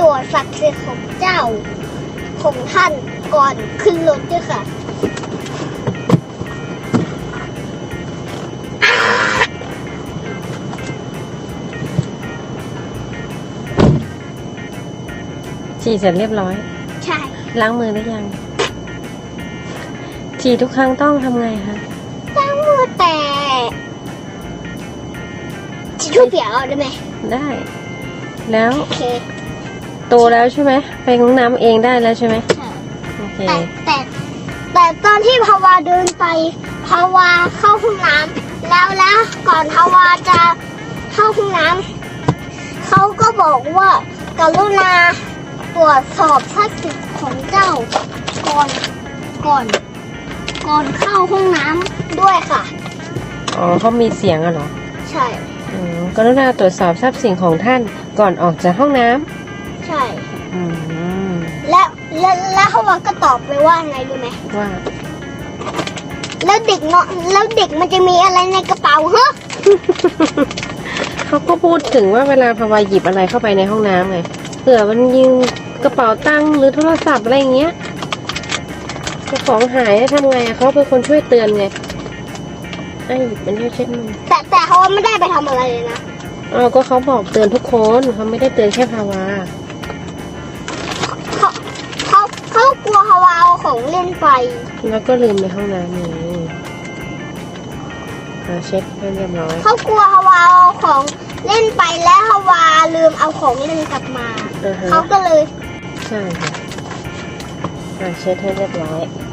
ตัวศักดิ์สิทธิ์ของเจ้าของท่านก่อนขึ้นรถด้วยค่ะฉี่เสร็จเรียบร้อย ใช่ ล้างมือหรือยัง ฉี่ทุกครั้งต้องทำไงคะตั้งมือแต่ทิชชู่เปียกเอาได้ไหม ได้ แล้ว โอเค โตแล้วใช่ไหมไปห้องน้ำเองได้แล้วใช่ไหมโอเคแต่แต่แต่ตอนที่พาวาเดินไปพาวาเข้าห้องน้ำแล้วแล้วก่อนพาวาจะเข้าห้องน้ำเขาก็บอกว่ากรุณาตรวจสอบทรัพย์สินของเจ้าก่อนก่อน ก่อนเข้าห้องน้ำด้วยค่ะอ๋อเขามีเสียงอะเหรอใช่ อืมกรุณาตรวจสอบทรัพย์สินของท่านก่อนออกจากห้องน้ำ ใช่ อืมแล้วแล้วแล้วพาวาก็ตอบไปว่าไงรู้ไหมว่าแล้วเด็กเนาะแล้วเด็กมันจะมีอะไรในกระเป๋าฮะเขาก็พูดถึงว่าเวลาพาวาหยิบอะไรเข้าไปในห้องน้ำไงเผื่อมันยิงกระเป๋าตังค์หรือโทรศัพท์อะไรอย่างเงี้ยกระของหายทำไงอะเขาเป็นคนช่วยเตือนไงไอ้หยิบมันให้เช็ดมือแต่แต่เขาไม่ได้ไปทำอะไรเลยนะ เอาก็เขาบอกเตือนทุกคนเขาไม่ได้เตือนแค่พาวาเขา เขาเขากลัวฮาวาเอาของเล่นไป แล้วก็ลืมในห้องน้ำนี่อ่าเช็ดให้เรียบร้อย เขากลัวฮาวาเอาของเล่นไปแล้วฮาวาลืมเอาของเล่นกลับมาอ่าฮะ เขาก็เลย ใช่ค่ะอ่าเช็ดให้เรียบร้อยเ